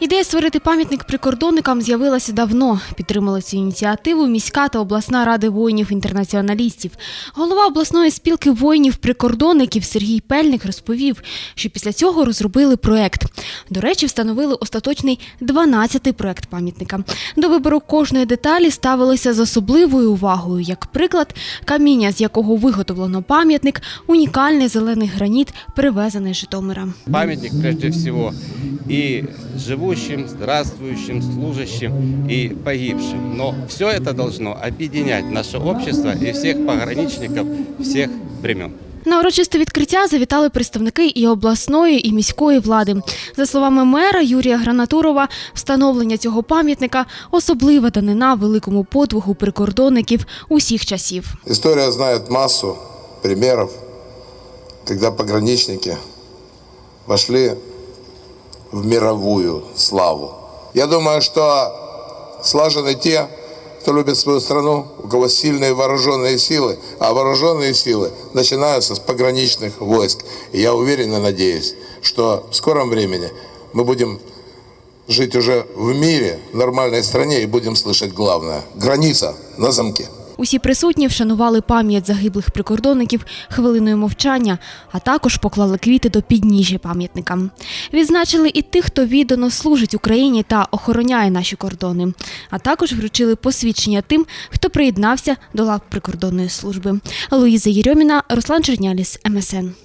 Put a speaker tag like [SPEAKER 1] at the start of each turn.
[SPEAKER 1] Ідея створити пам'ятник прикордонникам з'явилася давно. Підтримали цю ініціативу міська та обласна ради воїнів-інтернаціоналістів. Голова обласної спілки воїнів-прикордонників Сергій Пельник розповів, що після цього розробили проект. До речі, встановили остаточний 12-й проект пам'ятника. До вибору кожної деталі ставилися з особливою увагою. Як приклад, каміння, з якого виготовлено пам'ятник, унікальний зелений граніт, привезений з Житомира.
[SPEAKER 2] Памятник прежде всего и живущим, здравствующим, служащим и погибшим. Но все это должно объединять наше общество и всех пограничников всех времен.
[SPEAKER 1] На урочисте відкриття завітали представники і обласної, і міської влади. За словами мера Юрія Гранатурова, встановлення цього пам'ятника особлива данина великому подвигу прикордонників усіх часів.
[SPEAKER 3] История знает массу примеров, когда пограничники вошли в мировую славу. Я думаю, что слажены те, кто любит свою страну, у кого сильные вооруженные силы, а вооруженные силы начинаются с пограничных войск. И я уверен и надеюсь, что в скором времени мы будем жить уже в мире, в нормальной стране и будем слышать главное. Граница на замке.
[SPEAKER 1] Усі присутні вшанували пам'ять загиблих прикордонників хвилиною мовчання, а також поклали квіти до підніжжя пам'ятника. Відзначили і тих, хто віддано служить Україні та охороняє наші кордони, а також вручили посвідчення тим, хто приєднався до лав прикордонної служби. Луїза Єрьоміна, Руслан Черняліс, МСН.